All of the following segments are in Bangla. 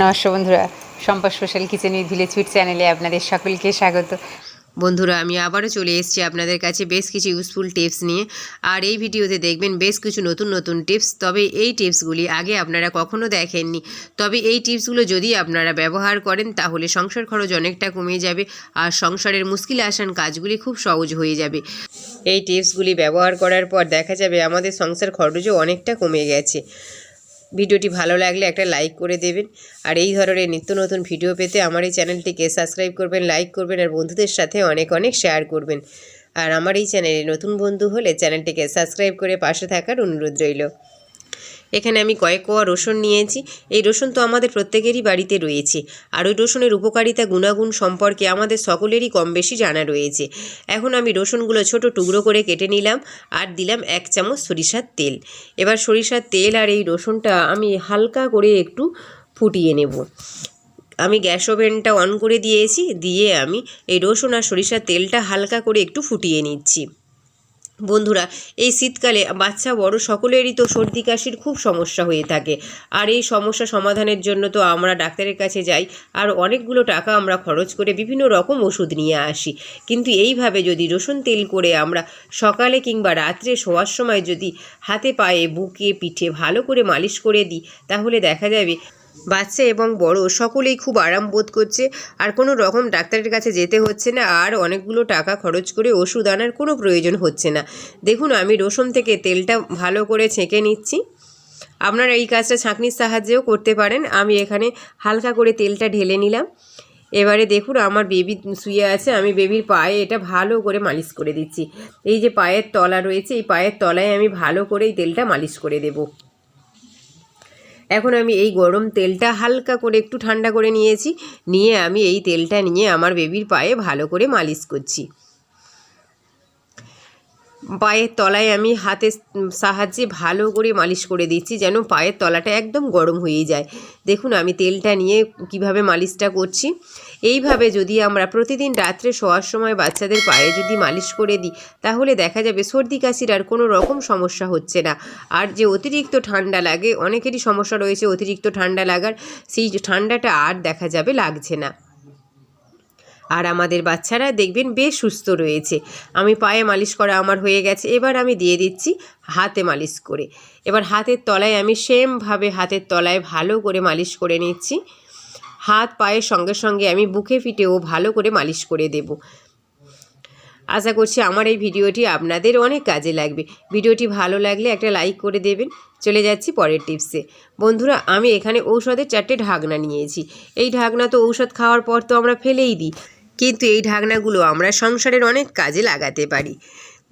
নমস্কার বন্ধুরা Sampa special kitchen with village food চ্যানেলে আপনাদের সকলকে স্বাগত। বন্ধুরা, আমি আবারও চলে এসেছি আপনাদের কাছে বেশ কিছু ইউজফুল টিপস নিয়ে। আর এই ভিডিওতে দেখবেন বেশ কিছু নতুন নতুন টিপস। তবে এই টিপসগুলি আগে আপনারা কখনো দেখেননি। তবে এই টিপসগুলো যদি আপনারা ব্যবহার করেন, তাহলে সংসার খরচ অনেকটা কমে যাবে আর সংসারের মুশকিল আসান কাজগুলি খুব সহজ হয়ে যাবে। এই টিপসগুলি ব্যবহার করার পর দেখা যাবে আমাদের সংসার খরচও অনেকটা কমে গেছে। ভিডিওটি ভালো লাগলে একটা লাইক করে দেবেন। আর এই ধরনের নিত্য নতুন ভিডিও পেতে আমার এই চ্যানেলটিকে সাবস্ক্রাইব করবেন লাইক করবেন আর বন্ধুদের সাথে অনেক অনেক শেয়ার করবেন। আর আমার এই চ্যানেলে নতুন বন্ধু হলে চ্যানেলটিকে সাবস্ক্রাইব করে পাশে থাকার অনুরোধ রইল। এখানে আমি কয়েক কোয়া রসুন নিয়েছি। এই রসুন তো আমাদের প্রত্যেকেরই বাড়িতে রয়েছে। আর ওই রসুনের উপকারিতা গুণাগুণ সম্পর্কে আমাদের সকলেরই কম বেশি জানা রয়েছে। এখন আমি রসুনগুলো ছোট টুকরো করে কেটে নিলাম আর দিলাম এক চামচ সরিষার তেল। এবার সরিষার তেল আর এই রসুনটা আমি হালকা করে একটু ফুটিয়ে নেব। আমি গ্যাস ওভেনটা অন করে দিয়েছি। দিয়ে আমি এই রসুন আর সরিষার তেলটা হালকা করে একটু ফুটিয়ে নিচ্ছি। বন্ধুরা, এই শীতকালে বাচ্চা, বড় সকলেরই তো সর্দি কাশির খুব সমস্যা হয়ে থাকে। আর এই সমস্যা সমাধানের জন্য তো আমরা ডাক্তারের কাছে যাই, আর অনেকগুলো টাকা আমরা খরচ করে বিভিন্ন রকম ওষুধ নিয়ে আসি। কিন্তু এইভাবে যদি রসুন তেল করে আমরা সকালে কিংবা রাত্রে শোয়ার সময় যদি হাতে পায়ে, বুকে, পিঠে ভালো করে মালিশ করে দিই, তাহলে দেখা যাবে বাচ্চা এবং বড় সকলেই খুব আরাম বোধ করছে। আর কোনো রকম ডাক্তারের কাছে যেতে হচ্ছে না। আর অনেকগুলো টাকা খরচ করে ওষুধ আনার কোনো প্রয়োজন হচ্ছে না। দেখুন, আমি রসুন থেকে তেলটা ভালো করে ছেঁকে নিচ্ছি। আপনারা এই কাজটা ছাঁকনির সাহায্যেও করতে পারেন। আমি এখানে হালকা করে তেলটা ঢেলে নিলাম। এবারে দেখুন, আমার বেবি শুয়ে আছে। আমি বেবির পায়ে এটা ভালো করে মালিশ করে দিচ্ছি। এই যে পায়ের তলা রয়েছে, এই পায়ের তলায় আমি ভালো করে এই তেলটা মালিশ করে দেবো। এখন আমি এই গরম তেলটা হালকা করে একটু ঠান্ডা করে নিয়েছি। নিয়ে আমি এই তেলটা নিয়ে আমার বেবির পায়ে ভালো করে মালিশ করছি। পায়ের তলায় আমি হাতের সাহায্যে ভালো করে মালিশ করে দিচ্ছি যেন পায়ের তলাটা একদম গরম হয়ে যায়। দেখুন, আমি তেলটা নিয়ে কীভাবে মালিশটা করছি। এইভাবে যদি আমরা প্রতিদিন রাত্রে শোয়ার সময় বাচ্চাদের পায়ে যদি মালিশ করে দিই, তাহলে দেখা যাবে সর্দি, কাশির আর কোনো রকম সমস্যা হচ্ছে না। আর যে অতিরিক্ত ঠান্ডা লাগে, অনেকেরই সমস্যা রয়েছে অতিরিক্ত ঠান্ডা লাগার। সেই ঠান্ডাটা আর দেখা যাবে লাগছে না। আর আমাদের বাচ্চারা দেখবেন বেশ সুস্থ রয়েছে। আমি পায়ে মালিশ করা আমার হয়ে গেছে, এবার আমি দিয়ে দিচ্ছি হাতে মালিশ করে। এবার হাতের তলায় আমি সেমভাবে হাতের তলায় ভালো করে মালিশ করে নিচ্ছি। হাত পায়ের সঙ্গে সঙ্গে আমি বুকে ফিটেও ভালো করে মালিশ করে দেব। আশা করছি আমার এই ভিডিওটি আপনাদের অনেক কাজে লাগবে। ভিডিওটি ভালো লাগলে একটা লাইক করে দেবেন। চলে যাচ্ছি পরের টিপসে। বন্ধুরা, আমি এখানে ঔষধের চারটে ঢাকনা নিয়েছি। এই ঢাকনা তো ঔষধ খাওয়ার পর তো আমরা ফেলেই দিই। কিন্তু এই ঢাকনাগুলো আমরা সংসারের অনেক কাজে লাগাতে পারি।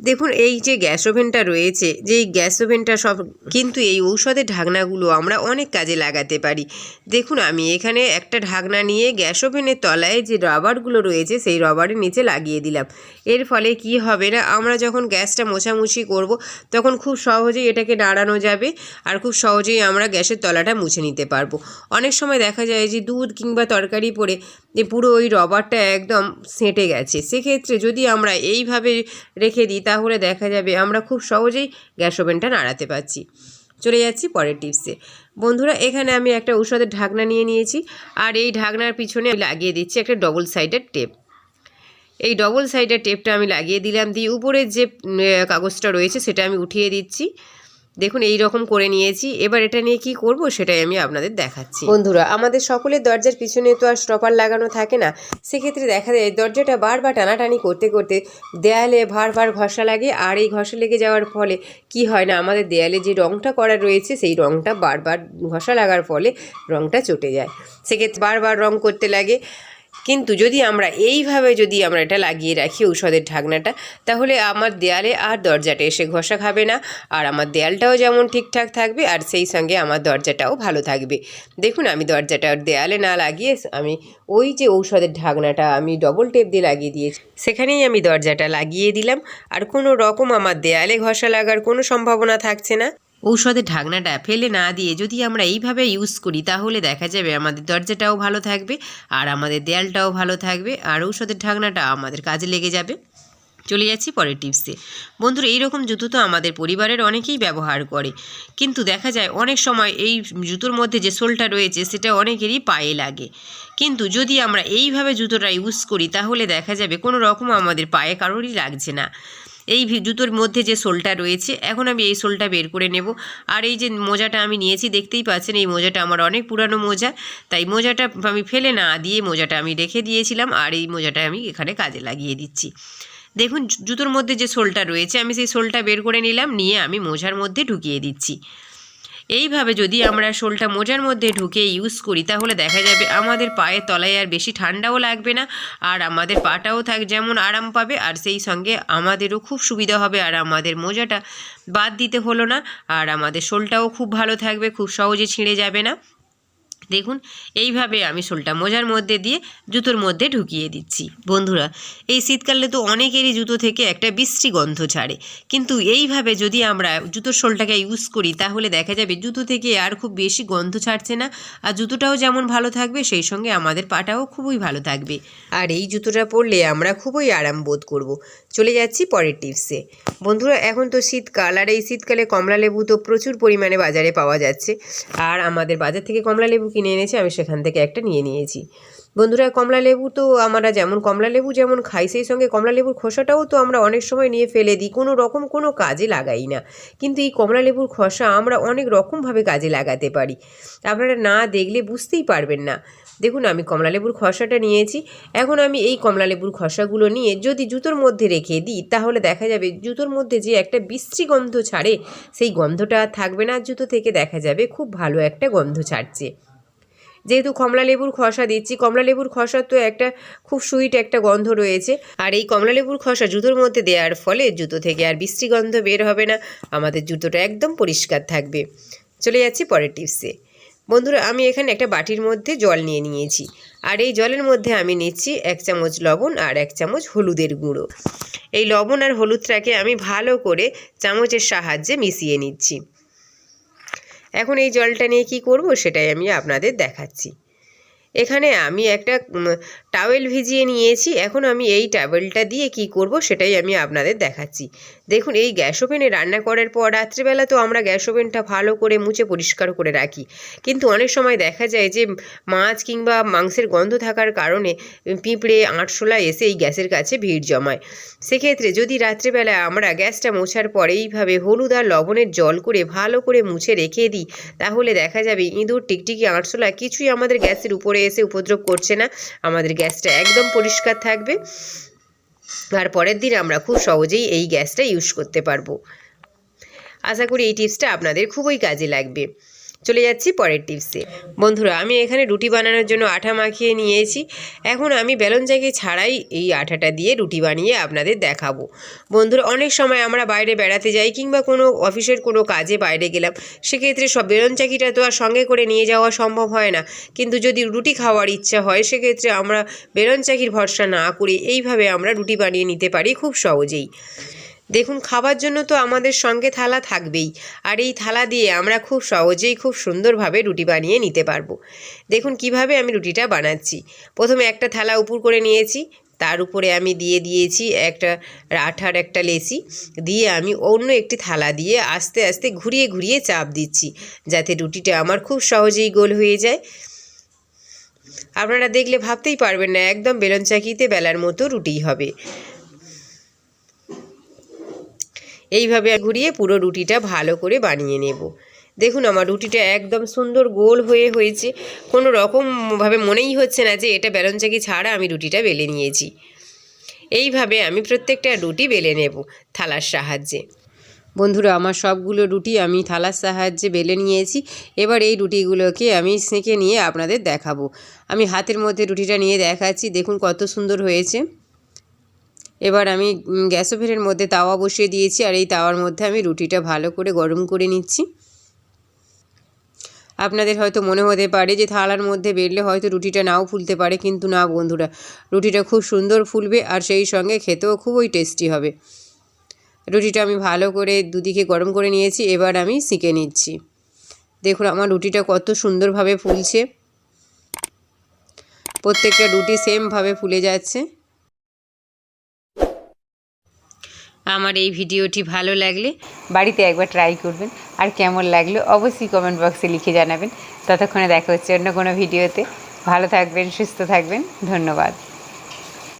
দেখুন, এই যে গ্যাস ওভেনটা রয়েছে যে এই গ্যাস ওভেনটা সব, কিন্তু এই ঔষধের ঢাকনাগুলো আমরা অনেক কাজে লাগাতে পারি। দেখুন, আমি এখানে একটা ঢাকনা নিয়ে গ্যাস ওভেনের তলায় যে রবারগুলো রয়েছে, সেই রবারের নিচে লাগিয়ে দিলাম। এর ফলে কি হবে না, আমরা যখন গ্যাসটা মোছামুছি করব, তখন খুব সহজেই এটাকে নাড়ানো যাবে আর খুব সহজেই আমরা গ্যাসের তলাটা মুছে নিতে পারব। অনেক সময় দেখা যায় যে দুধ কিংবা তরকারি পরে যে পুরো ওই রবারটা একদম সেঁটে গেছে। সেক্ষেত্রে যদি আমরা এইভাবে রেখে দিই, তাহলে দেখা যাবে আমরা খুব সহজেই গ্যাস ওভেনটা নাড়াতে পারছি। চলে যাচ্ছি পরের টিপসে বন্ধুরা, এখানে আমি একটা ঔষধের ঢাকনা নিয়ে নিয়েছি, আর এই ঢাকনার পিছনে লাগিয়ে দিচ্ছি একটা ডবল সাইডের টেপ এই ডবল সাইডের টেপটা আমি লাগিয়ে দিলাম, দিয়ে উপরের যে কাগজটা রয়েছে, সেটা আমি উঠিয়ে দিচ্ছি। দেখুন, এই রকম করে নিয়েছি। এবার এটা নিয়ে কি করব সেটাই আমি আপনাদের দেখাচ্ছি। বন্ধুরা, আমাদের সকলের দরজার পিছনে তো আর স্টপার লাগানো থাকে না। সেক্ষেত্রে দেখা যায় দরজাটা বারবার টানাটানি করতে করতে দেয়ালে ভার ঘষা লাগে। আর এই ঘষা লেগে যাওয়ার ফলে কি হয় না, আমাদের দেয়ালে যে রঙটা করা রয়েছে, সেই রঙটা বারবার ঘষা লাগার ফলে রঙটা চটে যায়। সেক্ষেত্রে বারবার রং করতে লাগে। কিন্তু যদি আমরা এইভাবে যদি আমরা এটা লাগিয়ে রাখি ঔষধের ঢাকনাটা, তাহলে আমার দেয়ালে আর দরজাটা এসে ঘষা খাবে না। আর আমার দেয়ালটাও যেমন ঠিকঠাক থাকবে, আর সেই সঙ্গে আমার দরজাটাও ভালো থাকবে। দেখুন, আমি দরজাটা দেয়ালে না লাগিয়ে আমি ওই যে ঔষধের ঢাকনাটা আমি ডবল টেপ দিয়ে লাগিয়ে দিয়েছি, সেখানেই আমি দরজাটা লাগিয়ে দিলাম। আর কোনো রকম আমার দেয়ালে ঘষা লাগার কোনো সম্ভাবনা থাকছে না। ঔষধের ঢাকনাটা ফেলে না দিয়ে যদি আমরা এইভাবে ইউজ করি, তাহলে দেখা যাবে আমাদের দরজাটাও ভালো থাকবে আর আমাদের দেয়ালটাও ভালো থাকবে আর ঔষধের ঢাকনাটা আমাদের কাজে লেগে যাবে। চলে যাচ্ছি পরের টিপসে বন্ধুরা, এইরকম জুতো তো আমাদের পরিবারের অনেকেই ব্যবহার করে। কিন্তু দেখা যায় অনেক সময় এই জুতোর মধ্যে যে সোলটা রয়েছে, সেটা অনেকেরই পায়ে লাগে। কিন্তু যদি আমরা এইভাবে জুতোটা ইউজ করি, তাহলে দেখা যাবে কোনো রকম আমাদের পায়ে কারোরই লাগছে না। এই জুতোর মধ্যে যে সোলটা রয়েছে, এখন আমি এই সোলটা বের করে নেব। আর এই যে মোজাটা আমি নিয়েছি, দেখতেই পাচ্ছেন এই মোজাটা আমার অনেক পুরানো মোজা। তাই মোজাটা আমি ফেলে না দিয়ে মোজাটা আমি রেখে দিয়েছিলাম, আর এই মোজাটা আমি এখানে কাজে লাগিয়ে দিচ্ছি। দেখুন জুতোর মধ্যে যে সোলটা রয়েছে, আমি সেই সোলটা বের করে নিলাম, নিয়ে আমি মোজার মধ্যে ঢুকিয়ে দিচ্ছি। এইভাবে যদি আমরা শোলটা মোজার মধ্যে ঢুকে ইউজ করি, তাহলে দেখা যাবে আমাদের পায়ের তলায় আর বেশি ঠান্ডাও লাগবে না, আর আমাদের পাটাও থাক যেমন আরাম পাবে, আর সেই সঙ্গে আমাদেরও খুব সুবিধা হবে, আর আমাদের মোজাটা বাদ দিতে হলো না, আর আমাদের শোলটাও খুব ভালো থাকবে, খুব সহজে ছিঁড়ে যাবে না। দেখুন, এইভাবে আমি শোলটা মোজার মধ্যে দিয়ে জুতোর মধ্যে ঢুকিয়ে দিচ্ছি। বন্ধুরা, এই শীতকালে তো অনেকেরই জুতো থেকে একটা বিশ্রী গন্ধ ছাড়ে। কিন্তু এইভাবে যদি আমরা জুতোর শোলটাকে ইউজ করি, তাহলে দেখা যাবে জুতো থেকে আর খুব বেশি গন্ধ ছাড়ছে না। আর জুতোটাও যেমন ভালো থাকবে, সেই সঙ্গে আমাদের পাটাও খুবই ভালো থাকবে। আর এই জুতোটা পরলে আমরা খুবই আরাম বোধ করব। চলে যাচ্ছি পরের টিপসে বন্ধুরা, এখন তো শীতকাল, আর এই শীতকালে কমলা লেবু তো প্রচুর পরিমাণে বাজারে পাওয়া যাচ্ছে। আর আমাদের বাজার থেকে কমলা লেবু কিনে এনেছে, আমি সেখান থেকে একটা নিয়ে নিয়েছি। বন্ধুরা, কমলা লেবু তো আমরা যেমন কমলা লেবু যেমন খাই, সেই সঙ্গে কমলা লেবুর খোসাটাও তো আমরা অনেক সময় নিয়ে ফেলে দিই, কোনো রকম কোনো কাজে লাগাই না। কিন্তু এই কমলা লেবুর খোসা আমরা অনেক রকমভাবে কাজে লাগাতে পারি। আপনারা না দেখলে বুঝতেই পারবেন না। দেখুন, আমি কমলা লেবুর খসাটা নিয়েছি। এখন আমি এই কমলা লেবুর খসাগুলো নিয়ে যদি জুতোর মধ্যে রেখে দিই, তাহলে দেখা যাবে জুতোর মধ্যে যে একটা বিশ্রী গন্ধ ছাড়ে, সেই গন্ধটা থাকবে না জুতো থেকে দেখা যাবে খুব ভালো একটা গন্ধ ছাড়ছে। যেহেতু কমলা লেবুর খসা দিচ্ছি কমলা লেবুর তো একটা খুব সুইট একটা গন্ধ রয়েছে। আর এই কমলা লেবুর খসা জুতোর মধ্যে দেওয়ার ফলে জুতো থেকে আর বিশ্রী গন্ধ বের হবে না, আমাদের জুতোটা একদম পরিষ্কার থাকবে। চলে যাচ্ছি পরের টিপসে। বন্ধুরা, আমি এখানে একটা বাটির মধ্যে জল নিয়ে নিয়েছি। আর এই জলের মধ্যে আমি নিচ্ছি এক চামচ লবণ আর এক চামচ হলুদের গুঁড়ো। এই লবণ আর হলুদটাকে আমি ভালো করে চামচের সাহায্যে মিশিয়ে নিচ্ছি। এখন এই জলটা নিয়ে কি করব সেটাই আমি আপনাদের দেখাচ্ছি। এখানে আমি একটা টাওয়েল ভিজিয়ে নিয়েছি। এখন আমি এই টাওয়েলটা দিয়ে কি করব সেটাই আমি আপনাদের দেখাচ্ছি। দেখুন, এই গ্যাস ওভেনে রান্না করার পর রাত্রিবেলা তো আমরা গ্যাস ওভেনটা ভালো করে মুছে পরিষ্কার করে রাখি। কিন্তু অনেক সময় দেখা যায় যে মাছ কিংবা মাংসের গন্ধ থাকার কারণে পিঁপড়ে আঁটশোলা এসে এই গ্যাসের কাছে ভিড় জমায়। সেক্ষেত্রে যদি রাত্রিবেলা আমরা গ্যাসটা মোছার পর এইভাবে হলুদ আর লবণের জল করে ভালো করে মুছে রেখে দিই, তাহলে দেখা যাবে ইঁদুর, টিকটিকি আঁটশোলা কিছুই আমাদের গ্যাসের উপরে এসে উপদ্রব করছে না। আমাদের গ্যাসটা একদম পরিষ্কার থাকবে। আর পরের দিন আমরা খুব সহজেই এই গ্যাসটা ইউজ করতে পারব। আশা করি এই টিপসটা আপনাদের খুবই কাজে লাগবে। চলে যাচ্ছি পরের টিপসে। বন্ধুরা, আমি এখানে রুটি বানানোর জন্য আঠা মাখিয়ে নিয়েছি। এখন আমি বেলন জায়গায় ছাড়াই এই আঠাটা দিয়ে রুটি বানিয়ে আপনাদের দেখাবো। বন্ধুরা, অনেক সময় আমরা বাইরে বেড়াতে যাই কিংবা কোনো অফিসের কোনো কাজে বাইরে গেলাম, সেক্ষেত্রে সব বেলন চাকিটা তো আর সঙ্গে করে নিয়ে যাওয়া সম্ভব হয় না। কিন্তু যদি রুটি খাওয়ার ইচ্ছা হয়, সেক্ষেত্রে আমরা বেলন চাকির ভরসা না করে এইভাবে আমরা রুটি বানিয়ে নিতে পারি খুব সহজেই। দেখুন, খাবার জন্য তো আমাদের সঙ্গে থালা থাকবেই। আর এই থালা দিয়ে আমরা খুব সহজেই খুব সুন্দরভাবে রুটি বানিয়ে নিতে পারব। দেখুন, কীভাবে আমি রুটিটা বানাচ্ছি। প্রথমে একটা থালা উপর করে নিয়েছি, তার উপরে আমি দিয়ে দিয়েছি একটা আঠার একটা লেসি দিয়ে আমি অন্য একটি থালা দিয়ে আস্তে আস্তে ঘুরিয়ে ঘুরিয়ে চাপ দিচ্ছি, যাতে রুটিটা আমার খুব সহজেই গোল হয়ে যায়। আপনারা দেখলে ভাবতেই পারবেন না, একদম বেলন চাকিতে বেলার মতো রুটি হবে। এইভাবে ঘুরিয়ে পুরো রুটিটা ভালো করে বানিয়ে নেব। দেখুন আমার রুটিটা একদম সুন্দর গোল হয়ে হয়েছে। কোনো রকমভাবে মনেই হচ্ছে না যে এটা বেলন চাকি ছাড়া আমি রুটিটা বেলে নিয়েছি। এইভাবে আমি প্রত্যেকটা রুটি বেলে নেব থালার সাহায্যে। বন্ধুরা, আমার সবগুলো রুটি আমি থালার সাহায্যে বেলে নিয়েছি। এবার এই রুটিগুলোকে আমি সেঁকে নিয়ে আপনাদের দেখাবো। আমি হাতের মধ্যে রুটিটা নিয়ে দেখাচ্ছি। দেখুন কত সুন্দর হয়েছে। এবার আমি গ্যাস ওভেনের মধ্যে তাওয়া বসিয়ে দিয়েছি আর এই তাওয়ার মধ্যে আমি রুটিটা ভালো করে গরম করে নিচ্ছি। আপনাদের হয়তো মনে হতে পারে যে থালার মধ্যে বেরলে হয়তো রুটিটা নাও ফুলতে পারে, কিন্তু না বন্ধুরা, রুটিটা খুব সুন্দর ফুলবে আর সেই সঙ্গে খেতেও খুবই টেস্টি হবে। রুটিটা আমি ভালো করে দুদিকে গরম করে নিয়েছি, এবার আমি সেঁকে নিচ্ছি। দেখুন আমার রুটিটা কত সুন্দরভাবে ফুলছে। প্রত্যেকটা রুটি সেমভাবে ফুলে যাচ্ছে। আমার এই ভিডিওটি ভালো লাগলে বাড়িতে একবার ট্রাই করবেন। আর কেমন লাগল অবশ্যই কমেন্ট বক্সে লিখে জানাবেন। ততক্ষণে দেখা হচ্ছে অন্য কোনো ভিডিওতে। ভালো থাকবেন, সুস্থ থাকবেন। ধন্যবাদ।